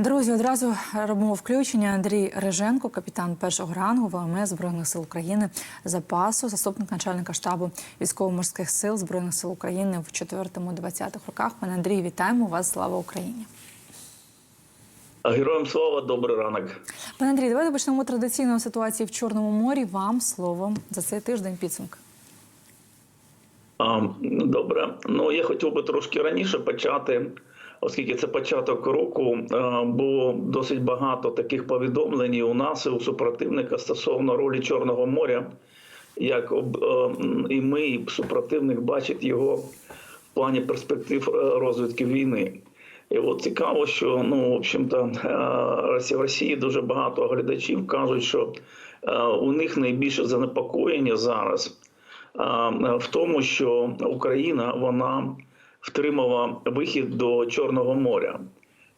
Друзі, одразу робимо включення. Андрій Реженко, капітан першого рангу ВМС Збройних сил України запасу, заступник начальника штабу військово-морських сил Збройних сил України в 4-20 роках. Пане Андрій, вітаємо вас! Слава Україні! Героям слава, добрий ранок. Пане Андрій, давайте почнемо традиційної ситуації в Чорному морі. Вам слово за цей тиждень підсумки. Добре. Ну я хотів би трошки раніше почати, оскільки це початок року. Було досить багато таких повідомлень у нас і у супротивника стосовно ролі Чорного моря. Як е, і ми, і супротивник бачить його в плані перспектив е, розвитку війни. І от цікаво, що ну, в общем-то, е, в Росії дуже багато глядачів кажуть, що е, у них найбільше занепокоєння зараз в тому, що Україна вона втримала вихід до Чорного моря.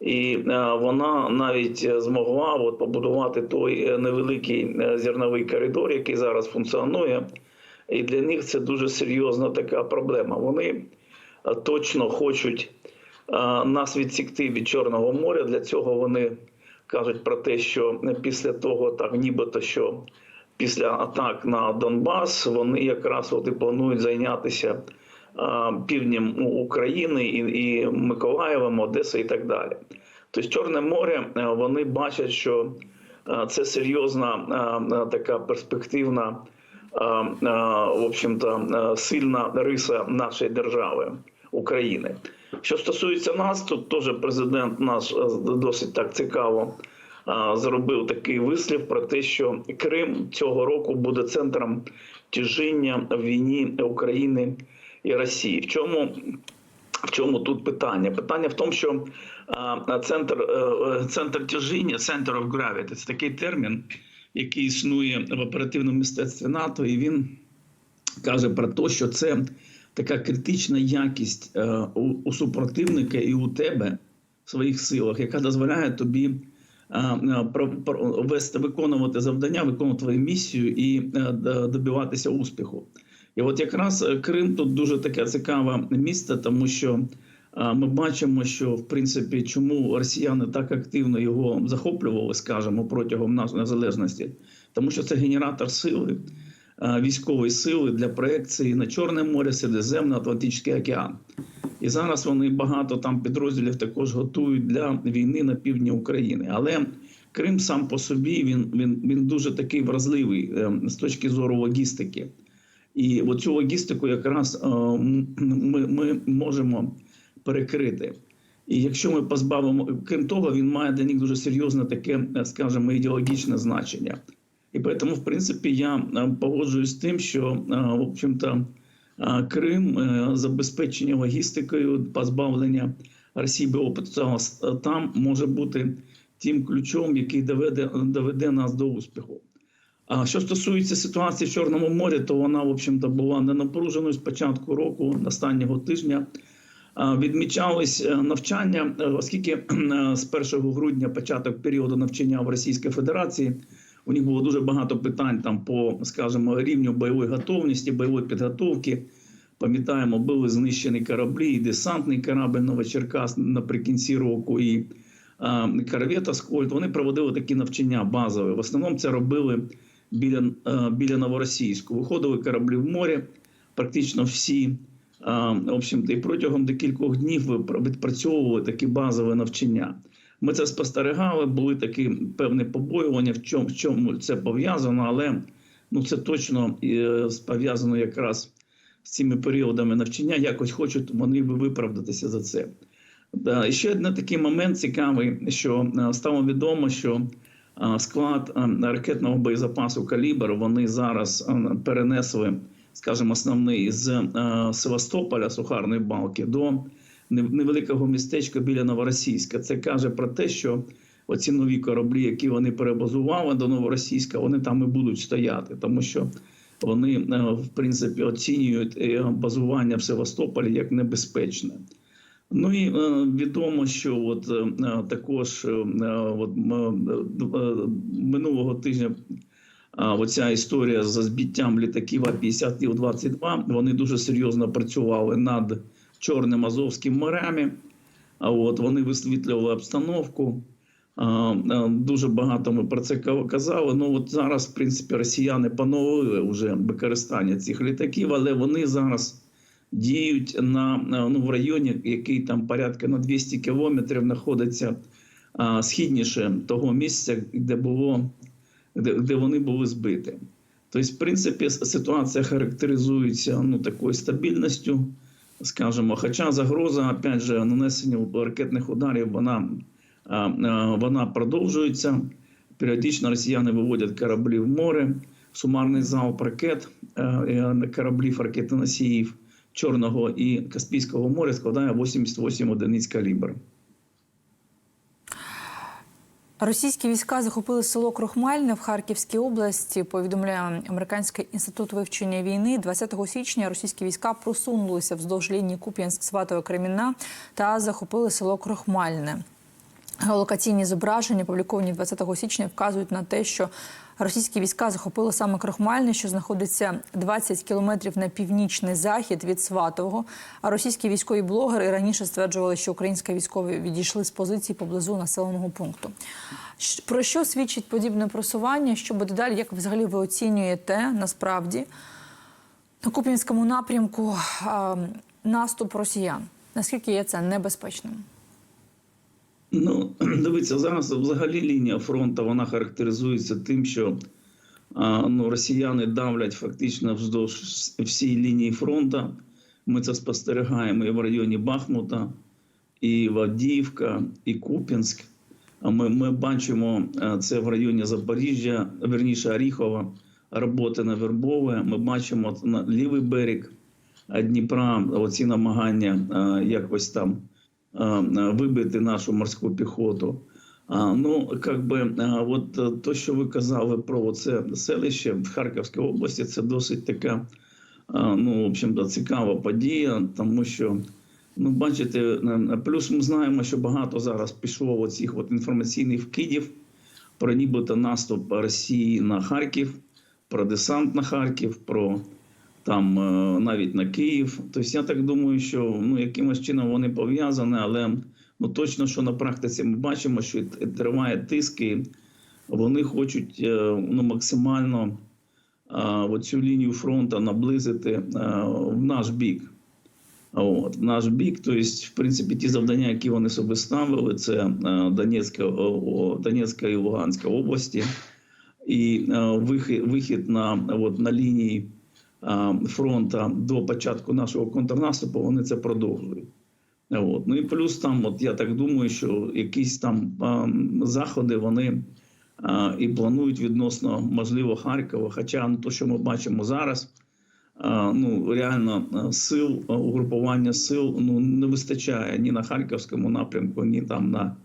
І е, вона навіть змогла от, побудувати той е, невеликий е, зерновий коридор, який зараз функціонує. І для них це дуже серйозна така проблема. Вони точно хочуть нас відсікти від Чорного моря. Для цього вони кажуть про те, що після того, так нібито що після атак на Донбас вони якраз от і планують зайнятися півднем України і, і Миколаєвом, Одесою і так далі. Тобто Чорне море е, вони бачать, що е, це серйозна така перспективна, в общем-то, е, сильна риса нашої держави України. Що стосується нас, тут теж президент наш е, досить так цікаво зробив такий вислів про те, що Крим цього року буде центром тяжіння в війні України і Росії. В чому в чому тут питання? Питання в тому, що центр, е, центр тяжіння, center of gravity – це такий термін, який існує в оперативному мистецтві НАТО, і він каже про те, що це така критична якість е, у, супротивника і у тебе в своїх силах, яка дозволяє тобі е, е, вести, виконувати завдання, виконувати твою місію і е, добиватися успіху. І от якраз е, Крим тут дуже таке цікаве місце, тому що е, ми бачимо, що в принципі чому росіяни так активно його захоплювали, скажімо, протягом нашої незалежності, тому що це генератор сили, е, військової сили для проекції на Чорне море, Середземне, Атлантичний океан. І зараз вони багато там підрозділів також готують для війни на півдні України. Але Крим сам по собі він, він, він дуже такий вразливий з точки зору логістики. І оцю логістику якраз е, ми, ми можемо перекрити. І якщо ми позбавимо, крім того, він має для них дуже серйозне таке, е, скажімо, ідеологічне значення. І тому, в принципі, я е, погоджуюсь з тим, що в общем-то Крим забезпечення логістикою, позбавлення Росії е, там може бути тим ключом, який доведе, доведе нас до успіху. А що стосується ситуації в Чорному морі, то вона, в общем-то, була не напруженою з початку року, останнього тижня. Відмічались е, навчання, е, оскільки е, з 1 грудня початок періоду навчання в Російській Федерації. У них було дуже багато питань там по, скажімо, рівню бойової готовності, бойової підготовки. Пам'ятаємо, були знищені кораблі, і десантний корабль Новочеркас наприкінці року, і а, корвет Аскольд. Вони проводили такі навчання базові. В основному це робили біля, е, біля Новоросійську. Виходили кораблі в море, практично всі. В общем-то, і протягом декількох днів відпрацьовували такі базові навчання. Ми це спостерігали, були такі певні побоювання, в чому, в чому це пов'язано, але ну, це точно е, пов'язано якраз з цими періодами навчання. Якось хочуть вони виправдатися за це. І ще один такий момент цікавий, що е, стало відомо, що е, склад ракетного боєзапасу Калібр вони зараз перенесли, скажімо, основний з Севастополя, Сухарної балки, до невеликого містечка біля Новоросійська. Це каже про те, що оці нові кораблі, які вони перебазували до Новоросійська, вони там і будуть стояти, тому що вони в принципі оцінюють е, базування в Севастополі як небезпечне. Ну і е, відомо, що от е, е, також от, минулого тижня оця історія з збиттям літаків А-50 Іл-22, вони дуже серйозно працювали над Чорним Азовським морями. А от вони висвітлювали обстановку. Дуже багато ми про це казали. Ну от зараз, в принципі, росіяни поновили вже використання цих літаків, але вони зараз діють на на- ну, в районі, який там порядка на 200 кілометрів знаходиться а, східніше того місця, де було де, де вони були збиті. Тобто, в принципі, ситуація характеризується ну, такою стабільністю, скажімо, хоча загроза, опять же, нанесення ракетних ударів, вона, а, а, вона продовжується. Періодично росіяни виводять кораблі в море, сумарний залп ракет, е, е, кораблів ракетоносіїв Чорного і Каспійського моря складає 88 одиниць калібр. Російські війська захопили село Крохмальне в Харківській області. Повідомляє Американський інститут вивчення війни. 20 січня російські війська просунулися вздовж лінії куп'янськ сватове кремінна та захопили село Крохмальне. Геолокаційні зображення, опубліковані 20 січня, вказують на те, що російські війська захопили саме Крохмальне, що знаходиться 20 кілометрів на північний захід від Сватового. А російські військові блогери раніше стверджували, що українські військові відійшли з позицій поблизу населеного пункту. Про що свідчить подібне просування? Що буде далі? Як взагалі ви оцінюєте насправді на Куп'янському напрямку наступ росіян? Наскільки є це небезпечним? Ну, дивіться, зараз взагалі лінія фронту вона характеризується тим, що ну, росіяни давлять фактично вздовж всієї лінії фронту. Ми це спостерігаємо і в районі Бахмута, і Вадіївка, і Куп'янськ. А Ми, ми бачимо це в районі Запоріжжя, верніше Оріхова, роботи на Вербове. Ми бачимо на лівий берег Дніпра, оці намагання якось там вибити нашу морську піхоту. Ну, как би, е, от е, то, що ви казали про це селище в Харківській області, це досить така, е, ну, в общем-то, цікава подія, тому що, ну, бачите, е, плюс ми знаємо, що багато зараз пішло оцих от інформаційних вкидів про нібито наступ Росії на Харків, про десант на Харків, про там е, навіть на Київ. Тобто я так думаю, що ну якимось чином вони пов'язані, але ну точно, що на практиці ми бачимо, що триває тиск, і вони хочуть е, ну максимально е, оцю лінію фронту наблизити в наш бік. От, в наш бік, тобто, в принципі, ті завдання, які вони собі ставили, це Донецька, Донецька і Луганська області, і вихід, вихід на, от, на лінії е, фронту до початку нашого контрнаступу, вони це продовжують. От. Ну і плюс там, от я так думаю, що якісь там е, заходи вони е, і планують відносно можливо Харкова. Хоча ну, то, що ми бачимо зараз, е, ну реально сил угрупування сил ну не вистачає ні на харківському напрямку, ні там на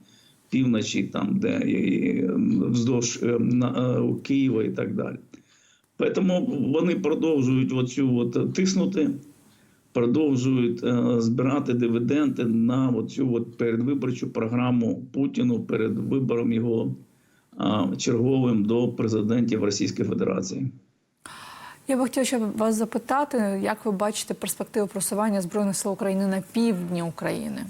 півночі, там де і, вздовж е, на, е, Києва і так далі. Тому вони продовжують оцю от тиснути, продовжують е, збирати дивіденди на оцю от передвиборчу програму Путіну перед вибором його е, черговим до президентів Російської Федерації. Я би хотіла ще вас запитати, як ви бачите перспективу просування збройних сил України на півдні України?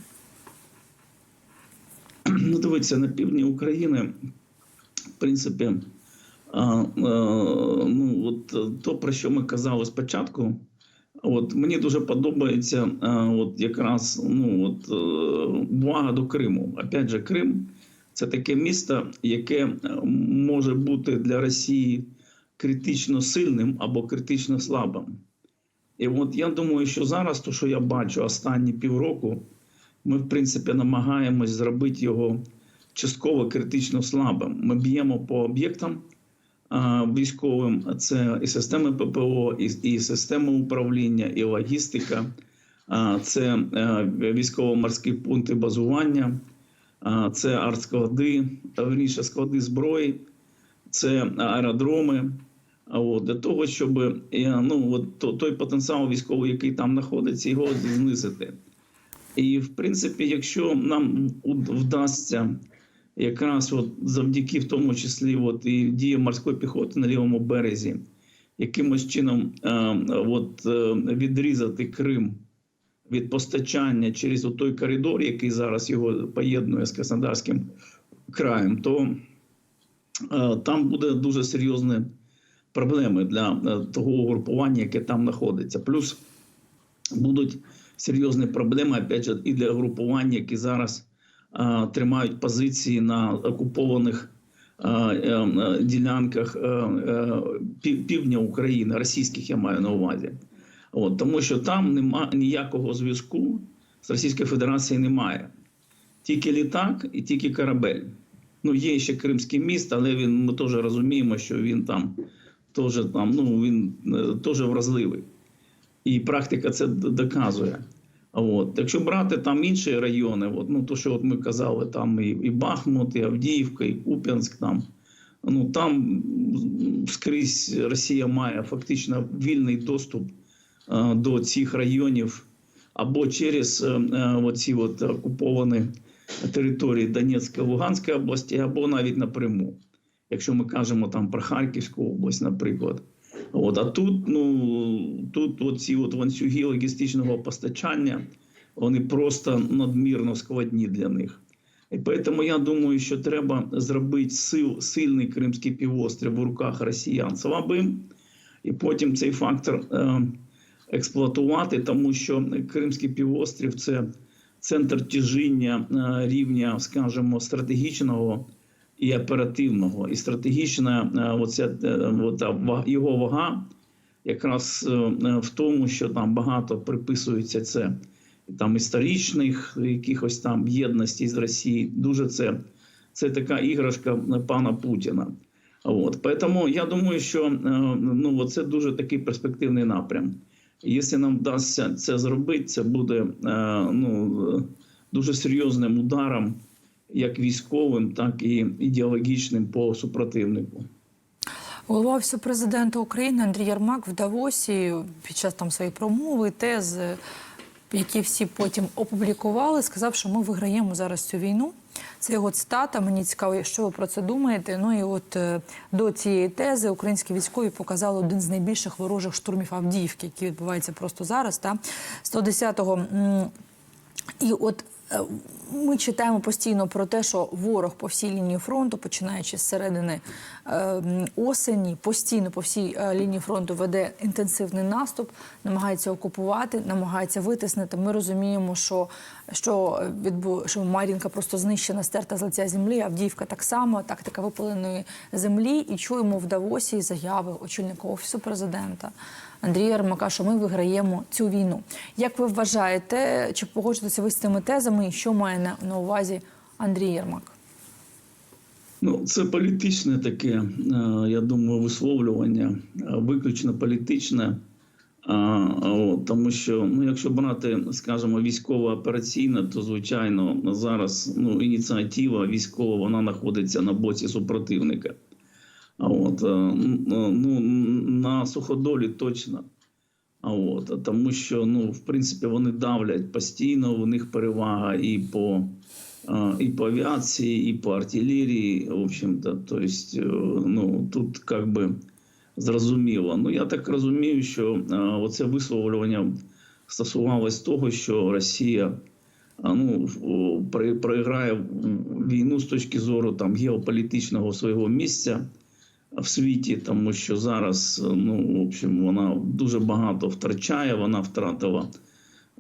Ну, дивіться, на півдні України, в принципі, ну, от е, то, про що ми казали спочатку, от мені дуже подобається а, от якраз ну, от, е, увага до Криму. Опять же, Крим це таке місто, яке е, може бути для Росії критично сильним або критично слабим. І от я думаю, що зараз, то, що я бачу останні півроку, ми, в принципі, намагаємось зробити його частково критично слабим. Ми б'ємо по об'єктам військовим, це і системи ППО, і, і система управління, і логістика, це е, військово-морські пункти базування, це артсклади, верніше склади зброї, це аеродроми. От, для того, щоб е, ну, от, той потенціал військовий, який там знаходиться, його знизити. І в принципі, якщо нам вдасться якраз от завдяки, в тому числі, от і діям морської піхоти на лівому березі, якимось чином е, от, е, відрізати Крим від постачання через той коридор, який зараз його поєднує з Краснодарським краєм, то е, там буде дуже серйозні проблеми для того угрупування, яке там знаходиться. Плюс будуть серйозні проблеми, опять же, і для групування, які зараз тримають позиції на окупованих е, е, ділянках е, е, пів- півдня України, російських я маю на увазі. От, тому що там нема ніякого зв'язку з Російською Федерацією немає. Тільки літак і тільки корабель. Ну, є ще Кримський міст, але він, ми теж розуміємо, що він там теж там, ну, він е, теж вразливий. І практика це доказує. От. Якщо брати там інші райони, от, ну, то, що от ми казали, там і, і Бахмут, і Авдіївка, і Куп'янськ, там, ну, там скрізь Росія має фактично вільний доступ е, до цих районів або через е, е, оці от окуповані території Донецької Луганської області, або навіть напряму. Якщо ми кажемо там про Харківську область, наприклад. От, а тут, ну, тут оці от ланцюги логістичного постачання, вони просто надмірно складні для них. І тому я думаю, що треба зробити сил, сильний Кримський півострів в руках росіян слабим, і потім цей фактор е, експлуатувати, тому що Кримський півострів це центр тяжіння е, рівня, скажімо, стратегічного і оперативного. І стратегічна е, оця, е, ота його вага якраз е, в тому, що там багато приписується це там історичних якихось там єдностей з Росією. Дуже це, це така іграшка пана Путіна. От. Поэтому я думаю, що ну, це дуже такий перспективний напрям. Якщо нам вдасться це зробити, це буде ну, дуже серйозним ударом, як військовим, так і ідеологічним по супротивнику. Голова офісу президента України Андрій Ярмак в Давосі під час там своєї промови тези, які всі потім опублікували, сказав, що ми виграємо зараз цю війну. Це його цитата. Мені цікаво, що ви про це думаєте. Ну і от е, до цієї тези українські військові показали один з найбільших ворожих штурмів Авдіївки, який відбувається просто зараз. Та 110-го. і от ми читаємо постійно про те, що ворог по всій лінії фронту, починаючи з середини е, осені, постійно по всій е, лінії фронту веде інтенсивний наступ, намагається окупувати, намагається витиснити. Ми розуміємо, що, що, відбу, що Мар'їнка просто знищена, стерта з лиця землі, Авдіївка так само, тактика випаленої землі. І чуємо в Давосі заяви очільника офісу президента. Андрія Ярмака, що ми виграємо цю війну. Як ви вважаєте, чи погоджуєтеся ви з цими тезами, і що має на, увазі Андрій Ярмак? Ну, це політичне таке, е, я думаю, висловлювання, е, виключно політичне. А, от, тому що, ну, якщо брати, скажімо, військово операційне, то звичайно зараз ну, ініціатива військова вона знаходиться на боці супротивника. А от, е, ну, на суходолі точно. А от, тому що, ну, в принципі, вони давлять постійно, у них перевага і по, і по авіації, і по артилерії. В общем-то, то есть, е, ну, тут как би зрозуміло. Ну, я так розумію, що е, оце висловлювання стосувалось того, що Росія ну, проіграє війну з точки зору там, геополітичного свого місця в світі, тому що зараз ну, в общем, вона дуже багато втрачає, вона втратила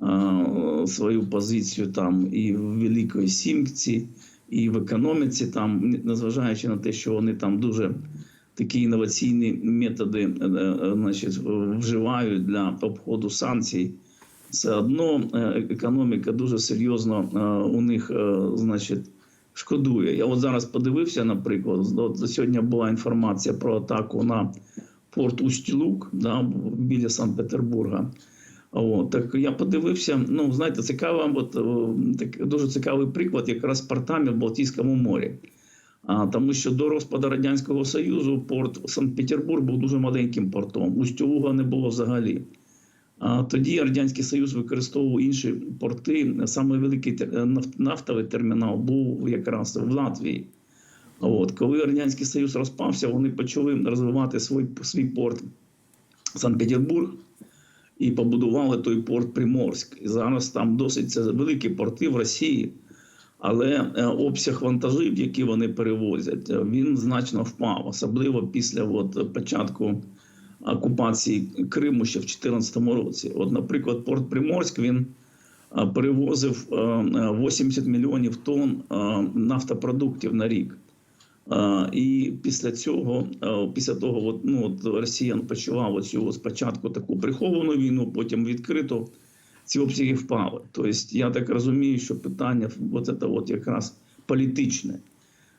е, свою позицію там і в Великої Сімці, і в економіці, там, незважаючи на те, що вони там дуже такі інноваційні методи е, е, значить, вживають для обходу санкцій. Все одно е, економіка дуже серйозно е, у них е, значить, шкодує. Я от зараз подивився, наприклад, от сьогодні була інформація про атаку на порт Усть-Лук да, біля Санкт-Петербурга. Так я подивився, ну знаєте, цікаво, от, о, так, дуже цікавий приклад якраз портами в Балтійському морі. А, тому що до розпаду Радянського Союзу порт Санкт-Петербург був дуже маленьким портом. Усть-Луга не було взагалі. Тоді Радянський Союз використовував інші порти. Саме великий нафтовий термінал був якраз в Латвії. От. Коли Радянський Союз розпався, вони почали розвивати свій, свій порт Санкт-Петербург і побудували той порт Приморськ. І зараз там досить це великі порти в Росії. Але е, обсяг вантажів, які вони перевозять, е, він значно впав, особливо після от, початку окупації Криму ще в 2014 році. От, наприклад, Порт Приморськ він перевозив е, е, 80 мільйонів тонн нафтопродуктів на рік. І після цього, після того, от, ну, от Росія почала оцю спочатку таку приховану війну, потім відкриту, ці обсяги впали. Тобто, я так розумію, що питання от це от якраз політичне.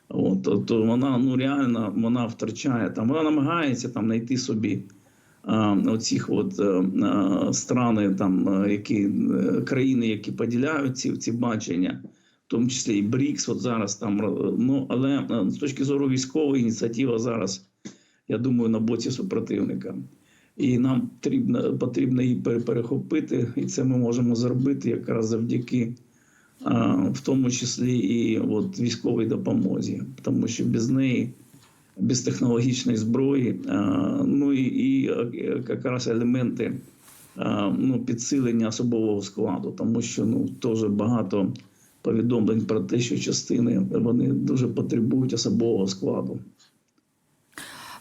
От, то, то вона ну реально вона втрачає там. Вона намагається там знайти собі а, оцих от е, е, страни, там е, які країни, які поділяють ці, ці бачення, в тому числі і БРІКС. От зараз там ну але з точки зору військової ініціатива зараз, я думаю, на боці супротивника. І нам потрібно, потрібно її перехопити, і це ми можемо зробити якраз завдяки а, в тому числі і от військовій допомозі, тому що без неї, без технологічної зброї, ну і, і якраз елементи ну, підсилення особового складу, тому що ну теж багато повідомлень про те, що частини вони дуже потребують особового складу.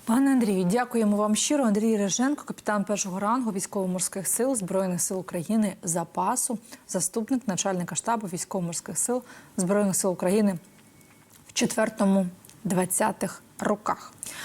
Пане Андрію, дякуємо вам щиро. Андрій Реженко, капітан першого рангу військово-морських сил Збройних сил України запасу, заступник начальника штабу військово-морських сил Збройних сил України в четвертому 20-х роках.